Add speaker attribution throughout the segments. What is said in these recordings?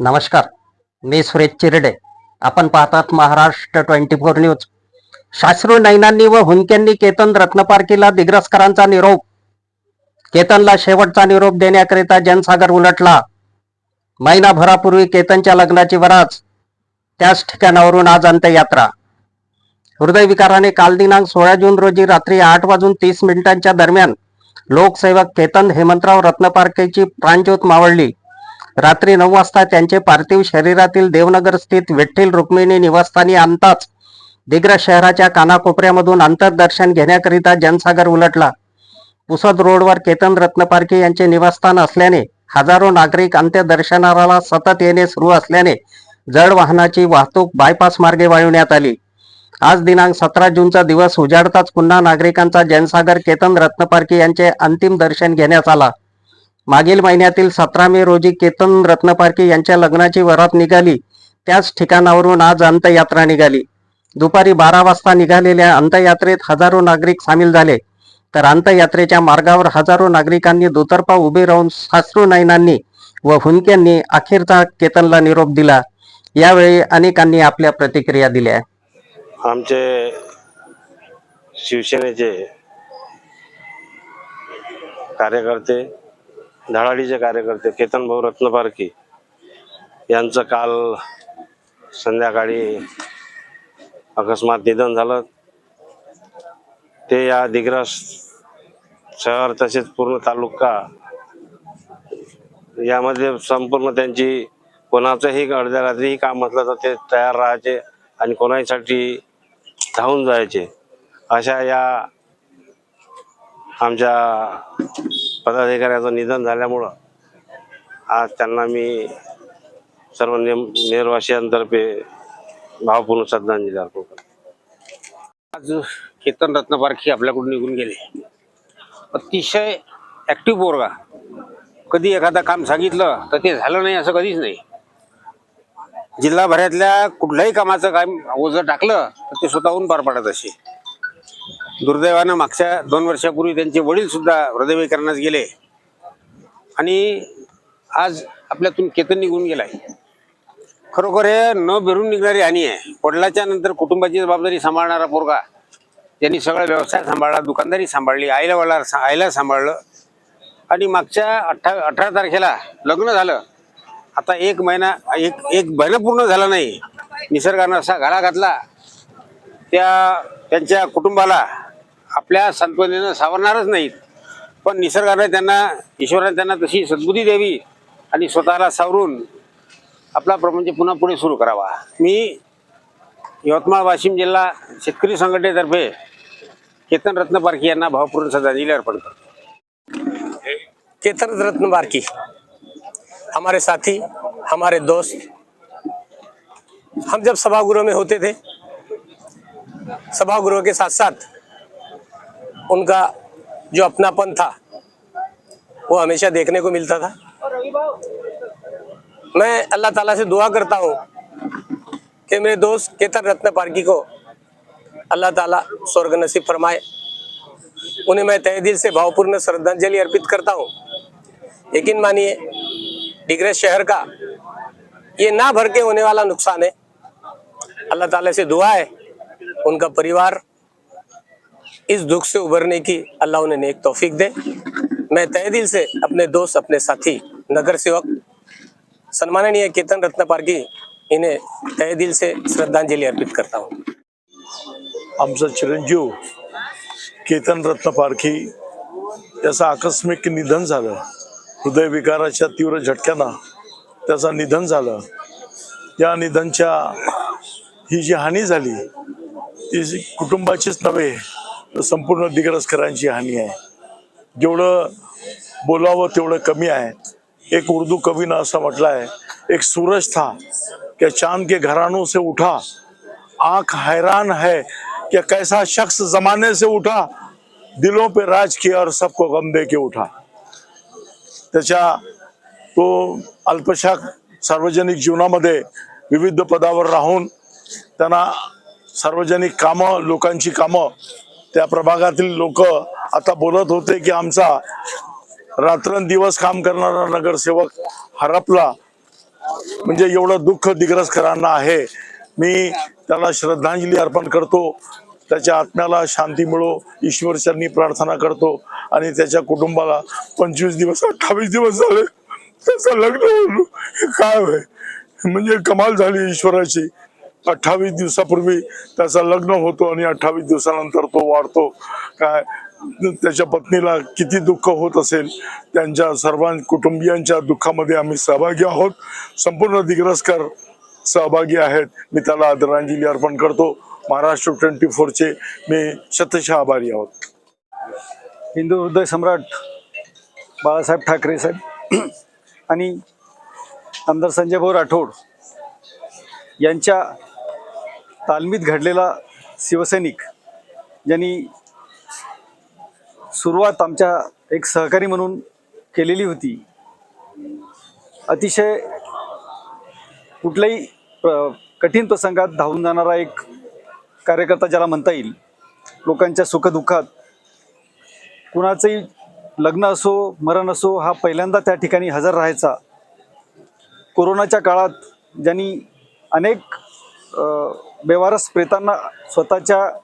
Speaker 1: नमस्कार मी सुरेश चिरडे. आपण पाहतात महाराष्ट्र ट्वेंटी फोर न्यूज. शास्त्रू नैनांनी व हुंक्यांनी केतन रत्नपारकीला दिग्रसकरांचा निरोप. केतनला शेवटचा निरोप देण्याकरिता जनसागर उलटला. महिनाभरापूर्वी केतनच्या लग्नाची वराच. त्याच ठिकाणावरून आज अंत्ययात्रा. हृदयविकाराने काल दिनांक सोळा जून रोजी रात्री आठ वाजून तीस मिनिटांच्या दरम्यान लोकसेवक केतन हेमंतराव रत्नपारकेची प्राणज्योत मावळली. रात्री नऊ वाजता त्यांचे पार्थिव शरीरातील देवनगर स्थित विठ्ठल रुक्मिणी निवासस्थानी आणताच दिग्रस शहराच्या कानाकोपऱ्यामधून अंतर्दर्शन घेण्याकरिता जनसागर उलटला. पुसद रोडवर केतन रत्नपारखे यांचे निवासस्थान असल्याने हजारो नागरिक अंत्यदर्शनाला सतत येणे सुरू असल्याने जड वाहनाची वाहतूक बायपास मार्गे वळवण्यात आली. आज दिनांक सतरा जूनचा दिवस उजाडताच पुन्हा नागरिकांचा जनसागर केतन रत्नपारखे यांचे अंतिम दर्शन घेण्यात आला. मागील महिन्यातील सतरा मे रोजी केतन रत्नपारखे यांच्या लग्नाची वरात निघाली. त्याच ठिकाणावरून आज अंतयात्रा निघाली. दुपारी बारा वाजता निघालेल्या अंतयात्रेत हजारो नागरिक सामील झाले. तर अंतयात्रेच्या मार्गावर हजारो नागरिकांनी दुतर्फा उभे राहून सासरूनयनांनी व हुंक्यांनी अखेरचा केतनला निरोप दिला. यावेळी अनेकांनी आपल्या प्रतिक्रिया दिल्या.
Speaker 2: आमचे शिवसेनेचे कार्यकर्ते धडाडीचे कार्यकर्ते केतन भाऊ रत्नपारखी यांचं काल संध्याकाळी अकस्मात निधन झालं. ते या दिग्रस शहर तसेच पूर्ण तालुका यामध्ये संपूर्ण त्यांची कोणाचंही अर्ध्या रात्रीही काम असलं तर ते तयार राहायचे आणि कोणासाठी धावून जायचे अशा या आमच्या पदाधिकाऱ्याचं निधन झाल्यामुळं आज त्यांना मी सर्व नेम नेरवासियांतर्फे भावपूर्ण श्रद्धांजली अर्पण करतो. आज केतन रत्नपारखी आपल्याकडून निघून गेले. अतिशय ॲक्टिव्ह पोरगा. कधी एखादा काम सांगितलं तर ते झालं नाही असं कधीच नाही. जिल्हाभरातल्या कुठल्याही कामाचं काम ओझं टाकलं तर ते स्वतःहून पार पाडत असे. दुर्दैवानं मागच्या दोन वर्षापूर्वी त्यांचे वडील सुद्धा हृदयविकरणास गेले. आणि आज आपल्यातून केतन निघून गेलाय. खरोखर हे न भरून निघणारी हानी आहे. वडिलाच्या नंतर कुटुंबाची जबाबदारी सांभाळणारा पोरगा त्यांनी सगळा व्यवसाय सांभाळला दुकानदारी सांभाळली आईला वडला आईला सांभाळलं. आणि मागच्या अठ्ठा अठरा तारखेला लग्न झालं. आता एक महिना एक एक महिना पूर्ण झाला नाही. निसर्गानं असा घाला घातला. त्या त्यांच्या कुटुंबाला आपल्या सांत्वनेनं सावरणारच नाहीत. पण निसर्गाने त्यांना ईश्वराने त्यांना तशी सद्बुद्धी द्यावी आणि स्वतःला सावरून आपला प्रपंच पुन्हा पुढे सुरू करावा. मी यवतमाळ वाशिम जिल्हा शेतकरी संघटनेतर्फे केतन रत्न बारकी यांना भावपूर्ण श्रद्धांजली अर्पण करतो.
Speaker 3: केतन रत्न बारकी हमारे साथी हमारे दोस्त हम जब सभागृह में होते थे सभागृह के साथ साथ उनका जो अपनापन था, वो हमेशा देखने को मिलता था। मैं अल्लाह ताला से दुआ करता हूँ कि मेरे दोस्त केतन रत्न पारकी को अल्लाह ताला स्वर्ग नसीब फरमाए। उन्हें मैं तहे दिल से भावपूर्ण श्रद्धांजलि अर्पित करता हूँ। यकीन मानिए, डिग्रस शहर का ये ना भर के होने वाला नुकसान है। अल्लाह ताला से दुआ है, उनका परिवार इस दुख से उभरने की अल्लाह उन्हें नेक तौफीक दे। मैं तहे दिल से अपने दोस्त अपने साथी नगर सेवक सम्माननीय केतन रत्न पारगी इन्हें तहे दिल से श्रद्धांजलि अर्पित करता हूँ।
Speaker 4: आमचा चिरंजीव केतन रत्न पारखी याचं आकस्मिक निधन झालं हृदयविकाराच्या तीव्र झटक्यानं त्याचं निधन झालं या निधनच्या ही जी हानी झाली ती जी कुटुंबाचीच नव्हे तर संपूर्ण दिग्रसकरांची हानी आहे. जेवढं बोलावं तेवढं कमी आहे. एक उर्दू कवीनं असं म्हटलं आहे एक सूरज था क्या चांद के घरानों से उठा आंख हैरान है क्या कैसा शख्स जमाने से उठा दिलों पे राज किया और सबको गम दे के उठा। त्याच्या तो अल्पशाक सार्वजनिक जीवनामध्ये विविध पदावर राहून त्यांना सार्वजनिक कामं लोकांची कामं त्या प्रभागातील लोक आता बोलत होते की आमचा रात्रंदिवस काम करणारा नगरसेवक हरपला. म्हणजे एवढं दुःख दिग्रसकरांना आहे. मी त्याला श्रद्धांजली अर्पण करतो. त्याच्या आत्म्याला शांती मिळो. ईश्वरचरणी प्रार्थना करतो. आणि त्याच्या कुटुंबाला पंचवीस दिवस अठ्ठावीस दिवस झाले. त्याचं लग्न काय होय? म्हणजे कमाल झाली ईश्वराची. अठ्ठावीस दिवसापूर्वी त्याचं लग्न होतो आणि अठ्ठावीस दिवसानंतर तो वाढतो. काय? त्याच्या पत्नीला किती दुःख होत असेल? त्यांच्या सर्वां कुटुंबियांच्या दुःखामध्ये आम्ही सहभागी आहोत. संपूर्ण दिग्रसकर सहभागी आहेत. मी त्याला आदरांजली अर्पण करतो. महाराष्ट्र ट्वेंटी फोरचे मी शतशः आभारी आहोत.
Speaker 5: हिंदू हृदय सम्राट बाळासाहेब ठाकरे साहेब आणि आमदार संजय भाऊ राठोड यांच्या तालमीत घडलेला शिवसैनिक ज्यांनी सुरुवात आमच्या एक सहकारी म्हणून केलेली होती अतिशय कुठल्याही प्र- कठीण प्रसंगात धावून जाणारा एक कार्यकर्ता ज्याला म्हणता येईल लोकांच्या सुखदुःखात. कुणाचंही लग्न असो मरण असो हा पहिल्यांदा त्या ठिकाणी हजर राहायचा. कोरोनाच्या काळात ज्यांनी अनेक बेवारस प्रेतांना स्वतःच्या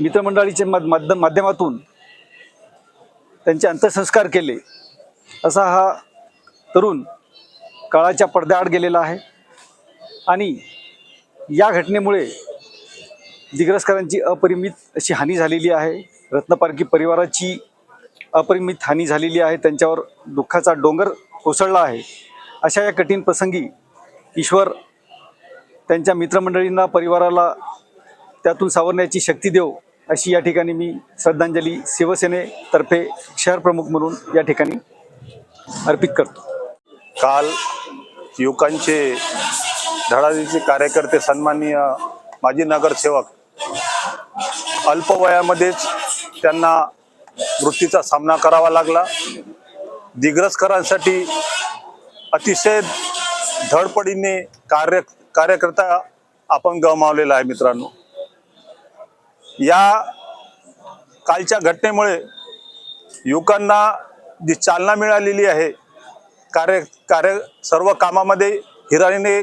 Speaker 5: मित्रमंडळीच्या माध- माध्यम माध्यमातून त्यांचे अंत्यसंस्कार केले असा हा तरुण काळाच्या पडद्याआड गेलेला आहे. आणि या घटनेमुळे दिग्रसकरांची अपरिमित अशी हानी झालेली आहे. रत्नपारखी परिवाराची अपरिमित हानी झालेली आहे. त्यांच्यावर दुःखाचा डोंगर कोसळला आहे. अशा या कठीण प्रसंगी ईश्वर त्यांच्या मित्रमंडळींना परिवाराला त्यातून सावरण्याची शक्ती देव अशी या ठिकाणी मी श्रद्धांजली शिवसेनेतर्फे शहरप्रमुख म्हणून या ठिकाणी अर्पित करतो.
Speaker 6: काल युवकांचे धडाडीचे कार्यकर्ते सन्माननीय माजी नगरसेवक अल्पवयामध्येच त्यांना मृत्यूचा सामना करावा लागला. दिग्रसकरांसाठी अतिशय धडपडीने कार्य कार्यकर्ता आपण गमावलेला आहे मित्रांनो. या कालच्या घटनेमुळे युवकांना जी चालना मिळालेली आहे कार्य कार्य सर्व कामामध्ये हिराणीने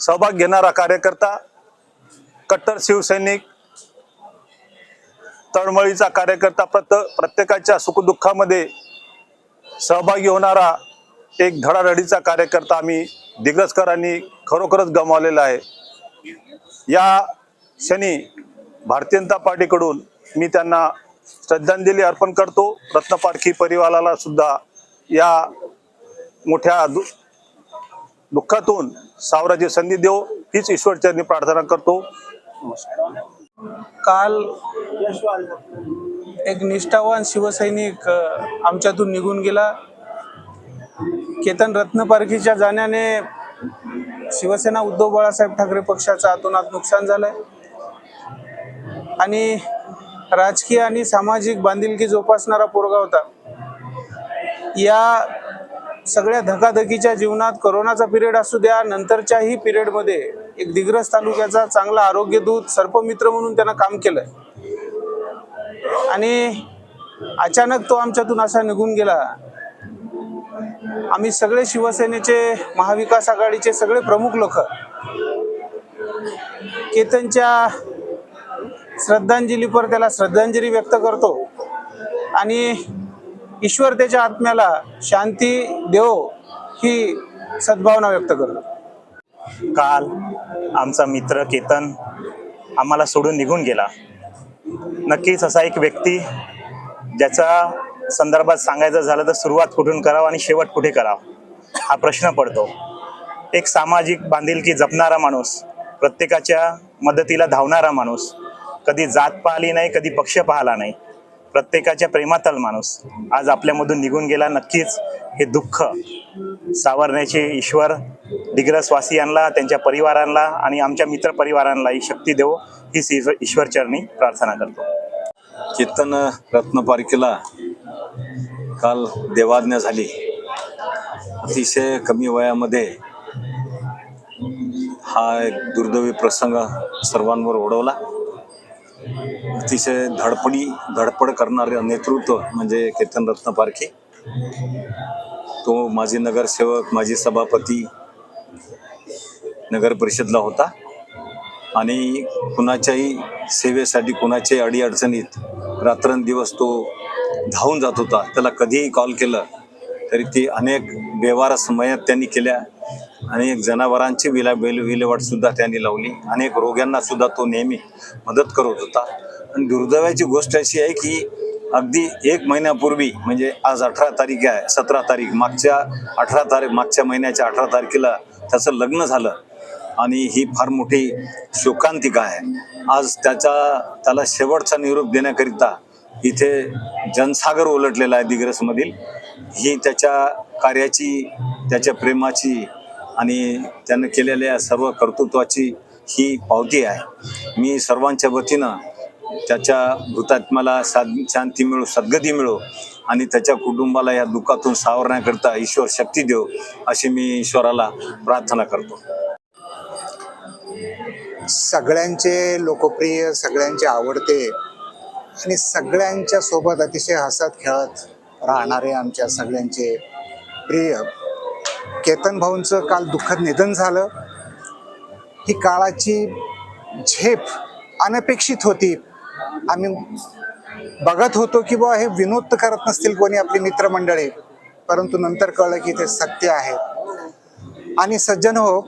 Speaker 6: सहभाग घेणारा कार्यकर्ता कट्टर शिवसैनिक तळमळीचा कार्यकर्ता प्रत प्रत्येकाच्या सुखदुःखामध्ये सहभागी होणारा एक धडाधडीचा कार्यकर्ता आम्ही दिग्गजकरांनी खरोखरच गमावलेला आहे. या क्षणी भारतीय जनता पार्टीकडून मी त्यांना श्रद्धांजली अर्पण करतो. रत्नपारखी परिवाराला सुद्धा या मोठ्या दु दुःखातून सावराची संधी देव हीच ईश्वरचरणी प्रार्थना करतो.
Speaker 7: काल एक निष्ठावान शिवसैनिक आमच्यातून निघून गेला. केतन रत्नपारखीच्या जाण्याने शिवसेना उद्धव बाळासाहेब ठाकरे पक्षाचं आतोनात नुकसान झालंय. आणि राजकीय आणि सामाजिक बांधिलकी जोपासणारा पोरगा होता. या सगळ्या धकाधकीच्या जीवनात कोरोनाचा पिरियड असू द्या नंतरच्याही पिरियडमध्ये एक दिग्रस तालुक्याचा चांगला आरोग्य दूत सर्पमित्र म्हणून त्यानं काम केलंय. आणि अचानक तो आमच्यातून असा निघून गेला. आम्ही सगळे शिवसेनेचे महाविकास आघाडीचे सगळे प्रमुख लोक. केतनच्या श्रद्धांजलीपर त्याला श्रद्धांजली व्यक्त करतो. आणि ईश्वर त्याच्या आत्म्याला शांती देव ही सद्भावना व्यक्त करतो.
Speaker 8: काल आमचा मित्र केतन आम्हाला सोडून निघून गेला. नक्कीच असा एक व्यक्ती ज्याचा संदर्भात सांगायचं झालं तर सुरुवात कुठून करावं आणि शेवट कुठे करावं? हा प्रश्न पडतो. एक सामाजिक बांधिलकी जपणारा माणूस प्रत्येकाच्या मदतीला धावणारा माणूस कधी जात पाहिली नाही कधी पक्ष पाहिला नाही प्रत्येकाच्या प्रेमातल माणूस आज आपल्यामधून निघून गेला नक्कीच हे दुःख. सावरण्याचे ईश्वर दिग्रसवासियांना त्यांच्या परिवारांना आणि आमच्या मित्रपरिवारांना ही शक्ती देव हीच ईश्वर- ईश्वरचरणी प्रार्थना करतो.
Speaker 9: कीर्तन रत्नपारखेला काल देवाज्ञा झाली. अतिशय कमी वयामध्ये हा एक दुर्दैवी प्रसंग सर्वांवर ओढवला. अतिशय धडपडी धडपड करणारे नेतृत्व म्हणजे केतन पारखे. तो माजी नगरसेवक माजी सभापती नगर परिषदला होता. आणि कुणाच्याही सेवेसाठी कुणाच्याही अडीअडचणीत रात्रंदिवस तो धावून जात होता. त्याला कधीही कॉल केलं तरी ती अनेक व्यवहार समयात त्यांनी केल्या. अनेक जनावरांची विला विल विल्हेवाटसुद्धा त्यांनी लावली. अनेक रोग्यांना सुद्धा तो नेहमी मदत करत होता. आणि दुर्दैवाची गोष्ट अशी आहे की अगदी एक महिन्यापूर्वी म्हणजे आज अठरा तारीख आहे सतरा तारीख मागच्या अठरा तारीख मागच्या महिन्याच्या अठरा तारखेला त्याचं लग्न झालं. आणि ही फार मोठी शोकांतिका आहे. आज त्याचा त्याला शेवटचा निरोप देण्याकरिता इथे जनसागर उलटलेला आहे दिग्रसमधील. ही त्याच्या कार्याची त्याच्या प्रेमाची आणि त्यानं केलेल्या सर्व कर्तृत्वाची ही पावती आहे. मी सर्वांच्या वतीनं त्याच्या हुतात्म्याला साध शांती मिळो सद्गती मिळो आणि त्याच्या कुटुंबाला या दुःखातून सावरण्याकरता ईश्वर शक्ती देव अशी मी ईश्वराला प्रार्थना करतो.
Speaker 10: सगळ्यांचे लोकप्रिय सगळ्यांचे आवडते आणि सगळ्यांच्या सोबत अतिशय हसत खेळत राहणारे आमच्या सगळ्यांचे प्रिय केतन भाऊंचं काल दुःखद निधन झालं. ही काळाची झेप अनपेक्षित होती. आम्ही बघत होतो की बुवा हे विनोद तर करत नसतील कोणी आपली मित्रमंडळी परंतु नंतर कळलं की ते सत्य आहे. आणि सज्जन हो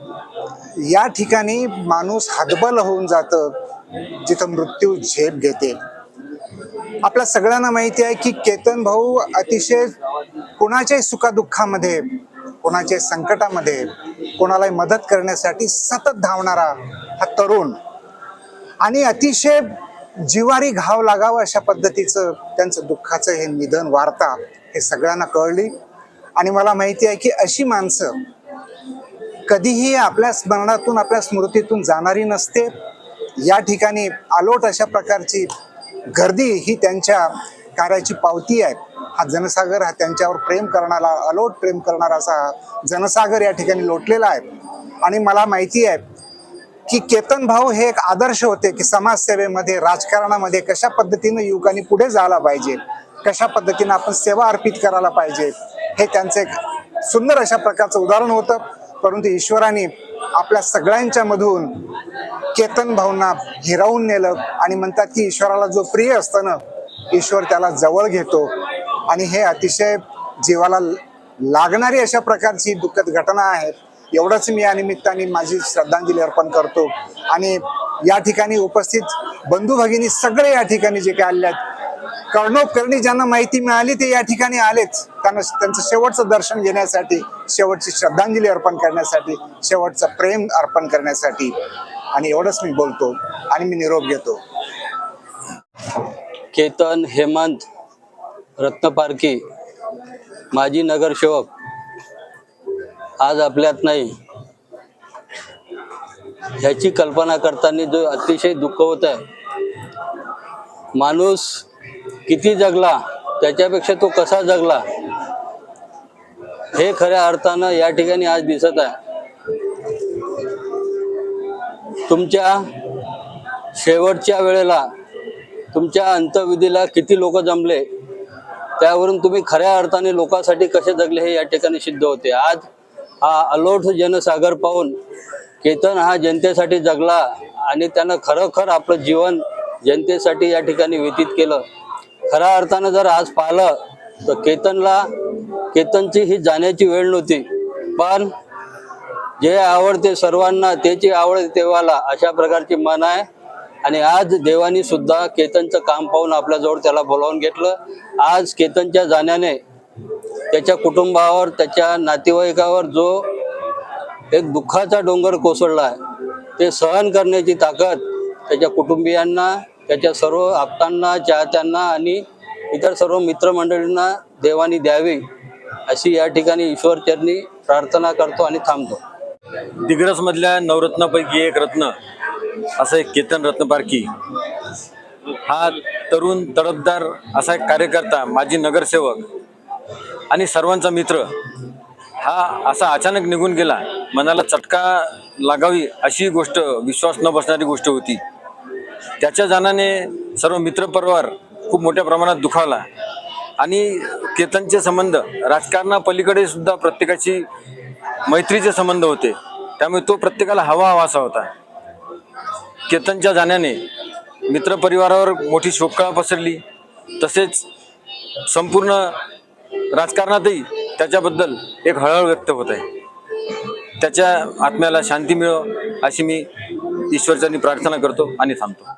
Speaker 10: या ठिकाणी माणूस हतबल होऊन जातं जिथं मृत्यू झेप घेते. आपल्या सगळ्यांना माहिती आहे की केतन भाऊ अतिशय कोणाच्याही सुखादुःखामध्ये कोणाच्या संकटामध्ये कोणालाही मदत करण्यासाठी सतत धावणारा हा तरुण. आणि अतिशय जिवारी घाव लागावं अशा पद्धतीचं त्यांचं दुःखाचं हे निधन वार्ता हे सगळ्यांना कळली. आणि मला माहिती आहे की अशी माणसं कधीही आपल्या स्मरणातून आपल्या स्मृतीतून जाणारी नसते. या ठिकाणी आलोट अशा प्रकारची गर्दी ही त्यांच्या कार्याची पावती आहे. हा जनसागर हा त्यांच्यावर प्रेम करणारा अलोट प्रेम करणारा असा जनसागर या ठिकाणी लोटलेला आहे. आणि मला माहिती आहे की केतन भाऊ हे एक आदर्श होते की समाजसेवेमध्ये राजकारणामध्ये कशा पद्धतीनं युवकांनी पुढे जायला पाहिजे कशा पद्धतीनं आपण सेवा अर्पित करायला पाहिजे हे त्यांचं एक सुंदर अशा प्रकारचं उदाहरण होतं. परंतु ईश्वराने आपल्या सगळ्यांच्या मधून केतन भावना हिरावून नेलं आणि म्हणतात की ईश्वराला जो प्रिय असतं ना ईश्वर त्याला जवळ घेतो. आणि हे अतिशय जीवाला लागणारी अशा प्रकारची दुःखद घटना आहे एवढंच मी या निमित्ताने माझी श्रद्धांजली अर्पण करतो. आणि या ठिकाणी उपस्थित बंधू भगिनी सगळे या ठिकाणी जे काय आले आहेत कर्णोपकरणी ज्यांना माहिती मिळाली ते या ठिकाणी आलेच. त्यांना त्यांचं शेवटचं दर्शन घेण्यासाठी शेवटची श्रद्धांजली अर्पण करण्यासाठी शेवटचं प्रेम अर्पण करण्यासाठी. आणि एवढंच मी बोलतो आणि मी निरोप घेतो.
Speaker 11: केतन हेमंत रत्नपारखी माजी नगरसेवक. आज आपल्यात नाही. ह्याची कल्पना करताना जो अतिशय दुःख होत आहे माणूस किती जगला त्याच्यापेक्षा तो कसा जगला? हे खऱ्या अर्थानं या ठिकाणी आज दिसत आहे. तुमच्या शेवटच्या वेळेला तुमच्या अंतविधीला किती लोक जमले त्यावरून तुम्ही खऱ्या अर्थाने लोकांसाठी कसे जगले हे या ठिकाणी सिद्ध होते. आज हा अलोट जनसागर पाहून केतन हा जनतेसाठी जगला आणि त्यानं खरोखर आपलं जीवन जनतेसाठी या ठिकाणी व्यतीत केलं. खऱ्या अर्थानं जर आज पाहिलं तर केतनला केतनची ही जाण्याची वेळ नव्हती. पण जे आवडते सर्वांना त्याची आवड देवाला अशा प्रकारची मन आहे. आणि आज देवानी सुद्धा केतनचं काम पाहून आपल्याजवळ त्याला बोलावून घेतलं. आज केतनच्या जाण्याने त्याच्या कुटुंबावर त्याच्या नातेवाईकावर जो एक दुःखाचा डोंगर कोसळला आहे ते सहन करण्याची ताकद त्याच्या कुटुंबियांना त्याच्या सर्व आप्तांना चाहत्यांना आणि इतर सर्व मित्रमंडळींना देवानी द्यावी अशी या ठिकाणी ईश्वरचरणी प्रार्थना करतो आणि थांबतो.
Speaker 12: दिग्रसमधल्या नवरत्नापैकी एक रत्न असं एक केतन रत्नपारखी. हा तरुण तडफदार असा एक कार्यकर्ता माजी नगरसेवक आणि सर्वांचा मित्र हा असा अचानक निघून गेला मनाला चटका लागावी अशी गोष्ट विश्वास न बसणारी गोष्ट होती. त्याच्या जाण्याने सर्व मित्रपरिवार खूप मोठ्या प्रमाणात दुखावला. आणि केतनचे संबंध राजकारणापलीकडे सुद्धा प्रत्येकाची मैत्रीचे संबंध होते. त्यामुळे तो प्रत्येकाला हवा हवासा होता. केतनच्या जाण्याने मित्रपरिवारावर मोठी शोककळा पसरली. तसेच संपूर्ण राजकारणातही त्याच्याबद्दल एक हळहळ व्यक्त होत आहे. त्याच्या आत्म्याला शांती मिळो अशी मी ईश्वरचरणी प्रार्थना करतो आणि थांबतो.